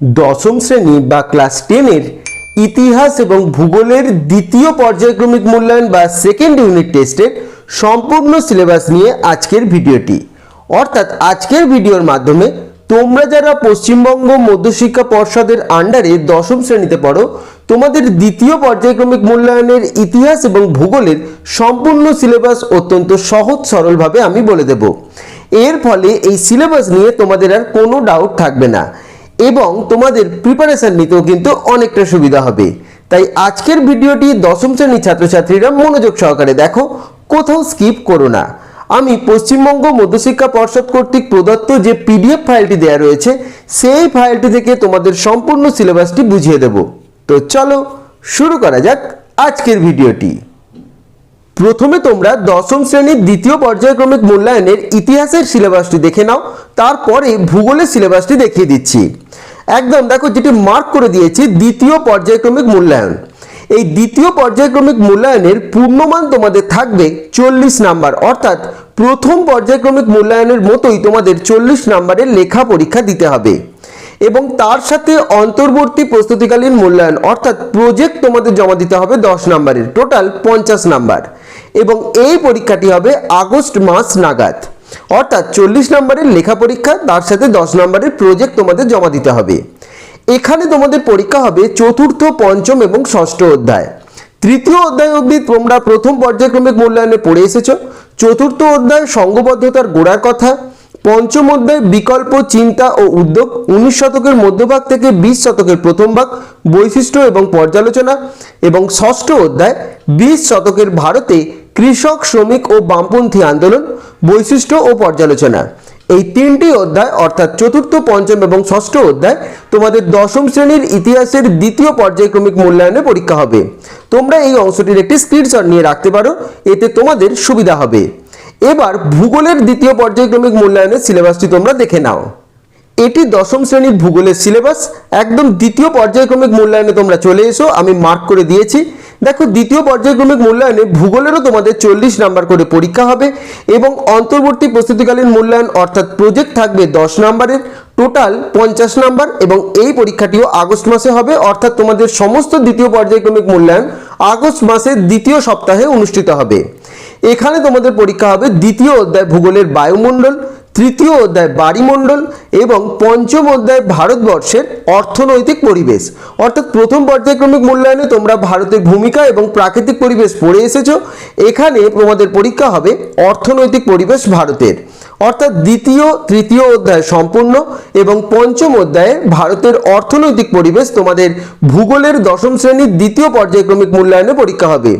দশম শ্রেণি বা ক্লাস টেনের ইতিহাস এবং ভূগোলের দ্বিতীয় পর্যায়ক্রমিক মূল্যায়ন বা সেকেন্ড ইউনিট টেস্টের সম্পূর্ণ সিলেবাস নিয়ে আজকের ভিডিওটি। অর্থাৎ আজকের ভিডিওর মাধ্যমে তোমরা যারা পশ্চিমবঙ্গ মধ্যশিক্ষা পর্ষদের আন্ডারে দশম শ্রেণীতে পড়ো, তোমাদের দ্বিতীয় পর্যায়ক্রমিক মূল্যায়নের ইতিহাস এবং ভূগোলের সম্পূর্ণ সিলেবাস অত্যন্ত সহজ সরলভাবে আমি বলে দেব। এর ফলে এই সিলেবাস নিয়ে তোমাদের আর কোনো ডাউট থাকবে না। এবং তোমাদের প্রিপারেশন নিতেও কিন্তু অনেকটা সুবিধা হবে। তাই আজকের ভিডিওটি দশম শ্রেণির ছাত্রছাত্রীরা মনোযোগ সহকারে দেখো, কোথাও স্কিপ করো না। আমি পশ্চিমবঙ্গ মধ্যশিক্ষা পর্ষদ কর্তৃক প্রদত্ত যে পিডিএফ ফাইলটি দেওয়া রয়েছে, সেই ফাইলটি থেকে তোমাদের সম্পূর্ণ সিলেবাসটি বুঝিয়ে দেব। তো চলো, শুরু করা যাক আজকের ভিডিওটি। প্রথমে তোমরা দশম শ্রেণির দ্বিতীয় পর্যায়ক্রমিক মূল্যায়নের ইতিহাসের সিলেবাসটি দেখে নাও, তারপরে ভূগোলের সিলেবাসটি দেখিয়ে দিচ্ছি। একদম, দেখো যেটি মার্ক করে দিয়েছি, দ্বিতীয় পর্যায়ক্রমিক মূল্যায়ন। এই দ্বিতীয় পর্যায়ক্রমিক মূল্যায়নের পূর্ণমান তোমাদের থাকবে চল্লিশ নাম্বার। অর্থাৎ প্রথম পর্যায়ক্রমিক মূল্যায়নের মতোই তোমাদের চল্লিশ নাম্বারের লেখা পরীক্ষা দিতে হবে। এবং তার সাথে অন্তর্বর্তী প্রস্তুতিকালীন মূল্যায়ন, অর্থাৎ প্রজেক্ট তোমাদের জমা দিতে হবে দশ নাম্বারের। টোটাল পঞ্চাশ নাম্বার। এবং এই পরীক্ষাটি হবে আগস্ট মাস নাগাদ। অর্থাৎ চল্লিশ নম্বরের লেখা পরীক্ষা, তার সাথে দশ নম্বরের প্রজেক্ট তোমাদের জমা দিতে হবে। এখানে তোমাদের পরীক্ষা হবে চতুর্থ, পঞ্চম এবং ষষ্ঠ অধ্যায়। তৃতীয় অধ্যায় অবধি তোমরা প্রথম পর্যায়ক্রমিক মূল্যায়নে পড়ে এসেছ। চতুর্থ অধ্যায় সঙ্গবদ্ধতার গোড়ার কথা। পঞ্চম অধ্যায় বিকল্প, চিন্তা ও উদ্যোগ, উনিশ শতকের মধ্যভাগ থেকে বিশ শতকের প্রথম ভাগ, বৈশিষ্ট্য এবং পর্যালোচনা। এবং ষষ্ঠ অধ্যায় বিশ শতকের ভারতে কৃষক, শ্রমিক ও বামপন্থী আন্দোলন, বৈশিষ্ট্য ও পর্যালোচনা। এই তিনটি অধ্যায়, অর্থাৎ চতুর্থ, পঞ্চম এবং ষষ্ঠ অধ্যায়, তোমাদের দশম শ্রেণির ইতিহাসের দ্বিতীয় পর্যায়ক্রমিক মূল্যায়নে পরীক্ষা হবে। তোমরা এই অংশটির একটি স্ক্রিনশট নিয়ে রাখতে পারো, এতে তোমাদের সুবিধা হবে। এবার ভূগোলের দ্বিতীয় পর্যায়ক্রমিক মূল্যায়নের সিলেবাসটি তোমরা দেখে নাও। এটি দশম শ্রেণির ভূগোলের সিলেবাস, একদম দ্বিতীয় পর্যায়ক্রমিক মূল্যায়নে তোমরা চলে এসো, আমি মার্ক করে দিয়েছি। দেখো, দ্বিতীয় পর্যায়ক্রমিক মূল্যায়নে ভূগোলেরও তোমাদের চল্লিশ নাম্বার করে পরীক্ষা হবে এবং অন্তর্বর্তী প্রস্তুতিকালীন মূল্যায়ন অর্থাৎ প্রজেক্ট থাকবে দশ নাম্বারের টোটাল পঞ্চাশ নাম্বার এবং এই পরীক্ষাটিও আগস্ট মাসে হবে। অর্থাৎ তোমাদের সমস্ত দ্বিতীয় পর্যায়ক্রমিক মূল্যায়ন আগস্ট মাসের দ্বিতীয় সপ্তাহে অনুষ্ঠিত হবে। এখানে তোমাদের পরীক্ষা হবে দ্বিতীয় অধ্যায় ভূগোলের বায়ুমণ্ডল। তৃতীয় অধ্যায় বাড়িমণ্ডল এবং পঞ্চম অধ্যায় ভারতবর্ষের অর্থনৈতিক পরিবেশ। অর্থাৎ প্রথম পর্যায়ক্রমিক মূল্যায়নে তোমরা ভারতের ভূমিকা এবং প্রাকৃতিক পরিবেশ পড়ে এসেছ। এখানে তোমাদের পরীক্ষা হবে অর্থনৈতিক পরিবেশ ভারতের। অর্থাৎ দ্বিতীয়, তৃতীয় অধ্যায় সম্পূর্ণ এবং পঞ্চম অধ্যায়ে ভারতের অর্থনৈতিক পরিবেশ তোমাদের ভূগোলের দশম শ্রেণির দ্বিতীয় পর্যায়ক্রমিক মূল্যায়নে পরীক্ষা হবে।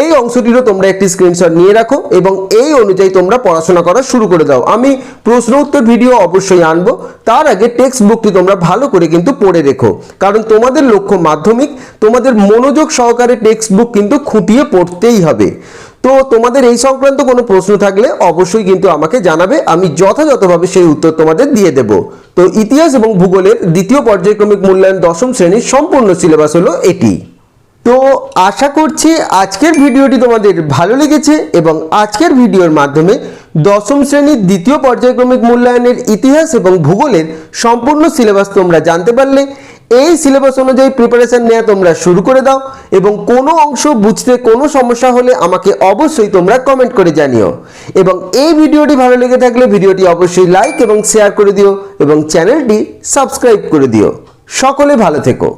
এই অংশটিরও তোমরা একটি স্ক্রিনশট নিয়ে রাখো এবং এই অনুযায়ী তোমরা পড়াশোনা করা শুরু করে দাও। আমি প্রশ্ন উত্তর ভিডিও অবশ্যই আনব। তার আগে টেক্সট বুকটি তোমরা ভালো করে কিন্তু পড়ে রেখো। কারণ তোমাদের লক্ষ্য মাধ্যমিক, তোমাদের মনোযোগ সহকারে টেক্সট বুক কিন্তু খুঁটিয়ে পড়তেই হবে। তো তোমাদের এই সংক্রান্ত কোনো প্রশ্ন থাকলে অবশ্যই কিন্তু আমাকে জানাবে, আমি যথাযথভাবে সেই উত্তর তোমাদের দিয়ে দেব। তো ইতিহাস এবং ভূগোলের দ্বিতীয় পর্যায়ক্রমিক মূল্যায়ন দশম শ্রেণির সম্পূর্ণ সিলেবাস হলো এটি। তো আশা করছি আজকের ভিডিওটি তোমাদের ভালো লেগেছে এবং আজকের ভিডিওর মাধ্যমে দশম শ্রেণির দ্বিতীয় পর্যায়ক্রমিক মূল্যায়নের ইতিহাস এবং ভূগোলের সম্পূর্ণ সিলেবাস তোমরা জানতে পারলে। এই সিলেবাস অনুযায়ী প্রিপারেশন নেওয়া তোমরা শুরু করে দাও এবং কোনো অংশ বুঝতে কোনো সমস্যা হলে আমাকে অবশ্যই তোমরা কমেন্ট করে জানিও। এবং এই ভিডিওটি ভালো লেগে থাকলে ভিডিওটি অবশ্যই লাইক এবং শেয়ার করে দিও এবং চ্যানেলটি সাবস্ক্রাইব করে দিও। সকলে ভালো থেকো।